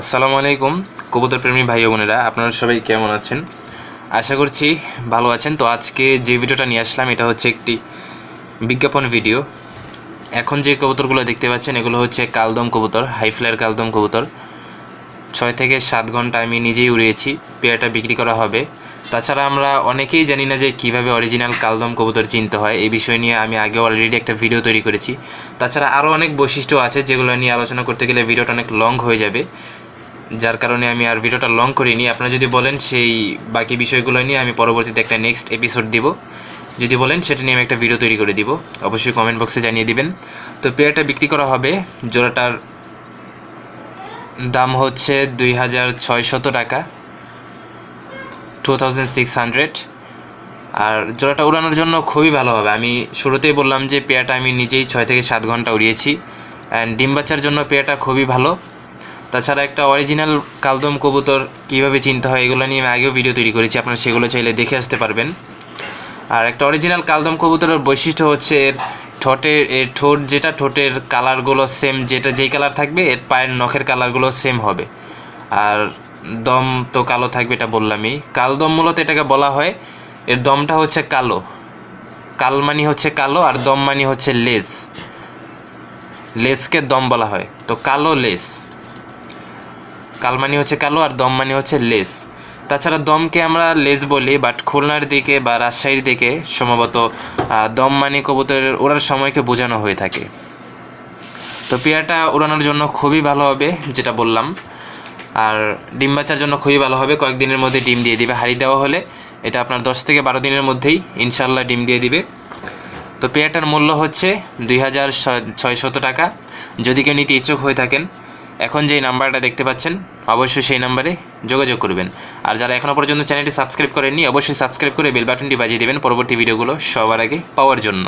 আসসালামু আলাইকুম, কবুতর প্রেমী ভাই বোনেরা, আপনারা সবাই কেমন আছেন? আশা করছি ভালো আছেন। তো আজকে যে ভিডিওটা নিয়ে আসলাম, এটা হচ্ছে একটি বিজ্ঞাপন ভিডিও। এখন যে কবুতরগুলো দেখতে পাচ্ছেন, এগুলো হচ্ছে কালদম কবুতর, হাই ফ্লায়ার কালদম কবুতর। ছয় থেকে সাত ঘণ্টা আমি নিজেই উড়িয়েছি, পেয়ারটা বিক্রি করা হবে। তাছাড়া আমরা অনেকেই জানি না যে কীভাবে অরিজিনাল কালদম কবুতর চিনতে হয়, এই বিষয় নিয়ে আমি আগে অলরেডি একটা ভিডিও তৈরি করেছি। তাছাড়া আরও অনেক বৈশিষ্ট্য আছে যেগুলো নিয়ে আলোচনা করতে গেলে ভিডিওটা অনেক লং হয়ে যাবে। যার কারণে আমি আর ভিডিওটা লং করিনি। আপনারা যদি বলেন সেই বাকি বিষয়গুলো নিয়ে আমি পরবর্তীতে একটা নেক্সট এপিসোড দিব। যদি বলেন সেটা নিয়ে আমি একটা ভিডিও তৈরি করে দিব। অবশ্যই কমেন্ট বক্সে জানিয়ে দিবেন। তো পেয়ারটা বিক্রি করা হবে। জোড়াটার দাম হচ্ছে দুই হাজার ছয়শত টাকা। টু থাউজেন্ড সিক্স হান্ড্রেড আর জোড়াটা উড়ানোর জন্য খুবই ভালো হবে। আমি শুরুতেই বললাম যে পেয়ারটা আমি নিজেই ছয় থেকে সাত ঘণ্টা উড়িয়েছি। অ্যান্ড ডিম বাচ্চার জন্য পেয়ারটা খুবই ভালো। তাছাড়া একটা অরিজিনাল কালদম কবুতর কীভাবে চিনতে হয় এগুলো নিয়ে আমি আগেও ভিডিও তৈরি করেছি, আপনারা সেগুলো চাইলে দেখে আসতে পারবেন। আর একটা অরিজিনাল কালদম কবুতরের বৈশিষ্ট্য হচ্ছে এর ঠোঁটের, এর ঠোঁট যেটা, ঠোঁটের কালারগুলো সেম যেটা, যেই কালার থাকবে, এর পায়ের নখের কালারগুলো সেম হবে। আর দম তো কালো থাকবে এটা বললামই। কালদম মূলত এটাকে বলা হয়, এর দমটা হচ্ছে কালো। কালমানি হচ্ছে কালো আর দম মানি হচ্ছে লেজ লেজকে দম বলা হয়। তো কালো লেজ কালমানি হচ্ছে কালো আর দম মানি হচ্ছে লেজ তাছাড়া দমকে আমরা লেজ বলি বাট খুলনার দিকে বা রাজশাহীর দিকে সম্ভবত দম মানি কবুতরের ওড়ার সময়কে বোঝানো হয়ে থাকে। তো পেয়ারটা উড়ানোর জন্য খুবই ভালো হবে, যেটা বললাম। আর ডিম বাচ্চার জন্য খুবই ভালো হবে, কয়েকদিনের মধ্যে ডিম দিয়ে দিবে। হাড়ি দেওয়া হলে এটা আপনার দশ থেকে বারো দিনের মধ্যেই ইনশাল্লাহ ডিম দিয়ে দিবে। তো পেয়ারটার মূল্য হচ্ছে দুই হাজার ছয়শত টাকা। যদি কেউ নিতে ইচ্ছুক হয়ে থাকেন এখন যেই নাম্বারটা দেখতে পাচ্ছেন, অবশ্যই সেই নাম্বারে যোগাযোগ করবেন। আর যারা এখনও পর্যন্ত চ্যানেলটি সাবস্ক্রাইব করেননি, অবশ্যই সাবস্ক্রাইব করে বেল বাটনটি বাজিয়ে দেবেন পরবর্তী ভিডিওগুলো সবার আগে পাওয়ার জন্য।